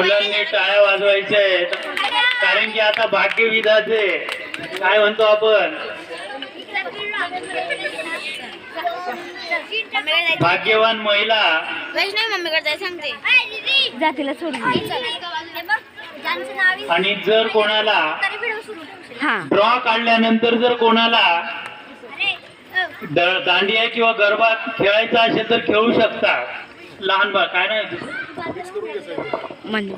मुलांनी टाळ्या वाजवायच्या आहेत कारण की आता भाग्यविधाचे. काय म्हणतो आपण? भाग्यवान महिला. आणि जर कोणाला हा. ड्रॉ काढल्यानंतर जर कोणाला दांडिया किंवा गरबा खेळायचा असेल तर खेळू शकतात लहान बा काय नाही. म्हणजे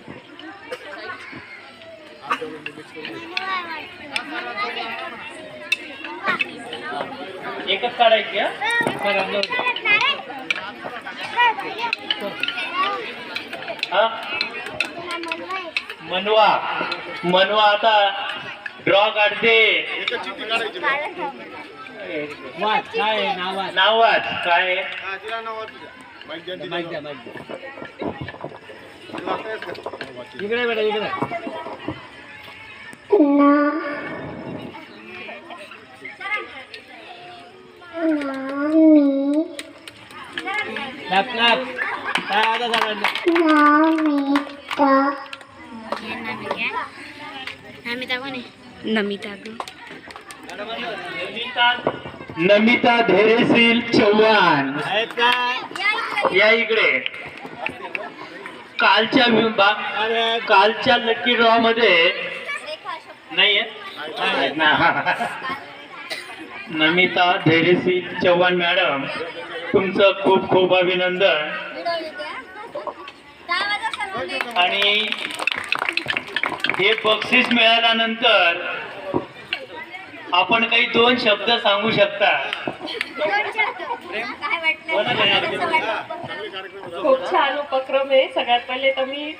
एकच काढायची हा? हा? मनवा. मनवा आता ड्रॉ काढते. नावाच काय इकडे बेटा इकडे. लॅप लॅप काय आता सगळ्यांना नमिता. नमिता ग. नमिता. नमिता धैर्यशील चव्हाण या इकडे. कालच्या कालच्या लकी ड्रॉ मध्ये नाही नमिता धैर्यसी चव्हाण मॅडम तुमचं खूप खूप अभिनंदन. आणि हे बक्षीस मिळाल्यानंतर आपण काही दोन शब्द सांगू शकता? खूप छान उपक्रम आहे. सगळ्यात पहिले तर मी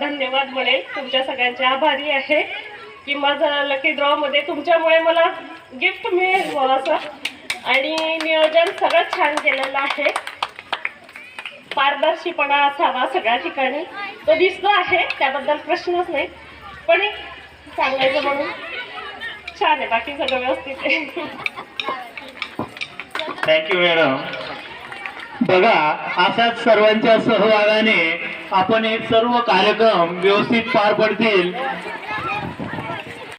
धन्यवाद म्हणेन तुमच्या सगळ्यांचे आभारी आहे की माझा लकी ड्रॉ मध्ये तुमच्यामुळे मला गिफ्ट मिळेल असं. आणि नियोजन सगळं छान केलेलं आहे. पारदर्शीपणा असावा सगळ्या ठिकाणी. तो दिसतो आहे त्याबद्दल प्रश्नच नाही. पण एक सांगायचं म्हणून. छान आहे बाकी सगळं व्यवस्थित आहे. थँक्यू मॅडम बघा अशाच सर्वांच्या सहभागाने आपण हे सर्व कार्यक्रम व्यवस्थित पार पडतील.